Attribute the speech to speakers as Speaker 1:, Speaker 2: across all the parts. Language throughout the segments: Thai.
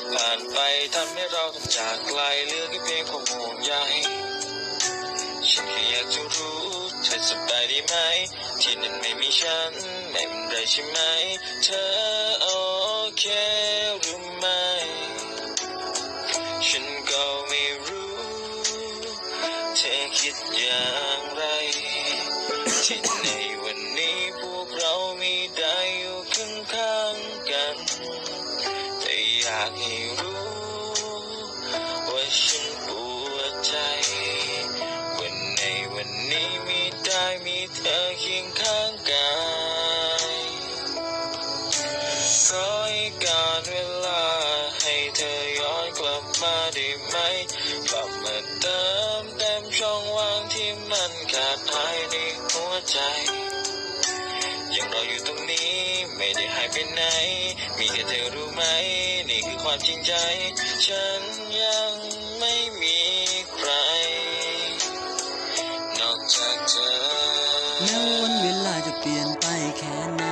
Speaker 1: ผ่านไปทำให้เราต้องจากไกลเหลือแค่เพียงความห่วงใยฉันแค่อยากจะรู้ เธอสบายดีไหม ที่นั่นไม่มีฉัน ไม่เป็นไรใช่ไหม เธอโอเคหรือไม่ ฉันก็ไม่รู้ เธอคิดอย่างไร ที่ในวันนี้ากให้รู้ว่าฉันปวดใจ วันในวันนี้มีได้มีเธอเคียงข้างกายขอให้การเวลาให้เธอย้อนกลับมาได้ไหมกลับมาเติมเต็มช่องว่างที่มันขาดหายในหัวใจ ยังรออยู่ตรงนี้ ไม่ได้หายไปไหน มีแค่เธอรู้ไหม นี่คือความจริงใจ ฉันยังไม่มีใคร นอกจากเธอ
Speaker 2: แม้วันเวลาจะเปลี่ยนไปแค่ไหน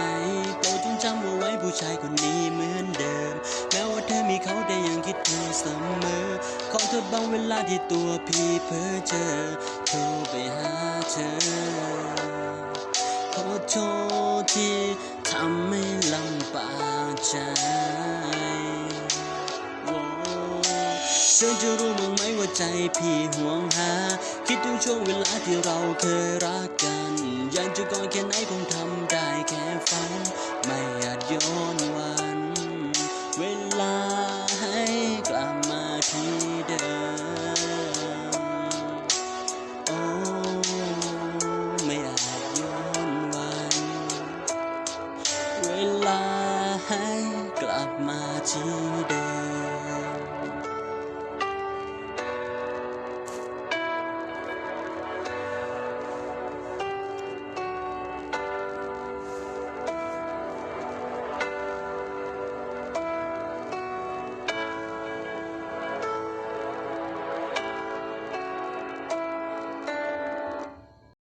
Speaker 2: โปรดจงจำเอาไว้ผู้ชายคนนี้เหมือนเดิม แม้ว่าเธอมีเขาแต่ยังคิดถึงเสมอ ขอเธอบางเวลาที่ตัวพี่เพ้อเจอโทรไปหาเธอขอโที่ทำให้ลำบากใจโอ้เธอจะรู้มั้างไหมว่าใจพี่ห่วงหา คิดถึงช่วงเวลาที่เราเคยรักกัน ยังจะก่อนแค่ไหนคงทำได้ ให้กลับมาที่เดิม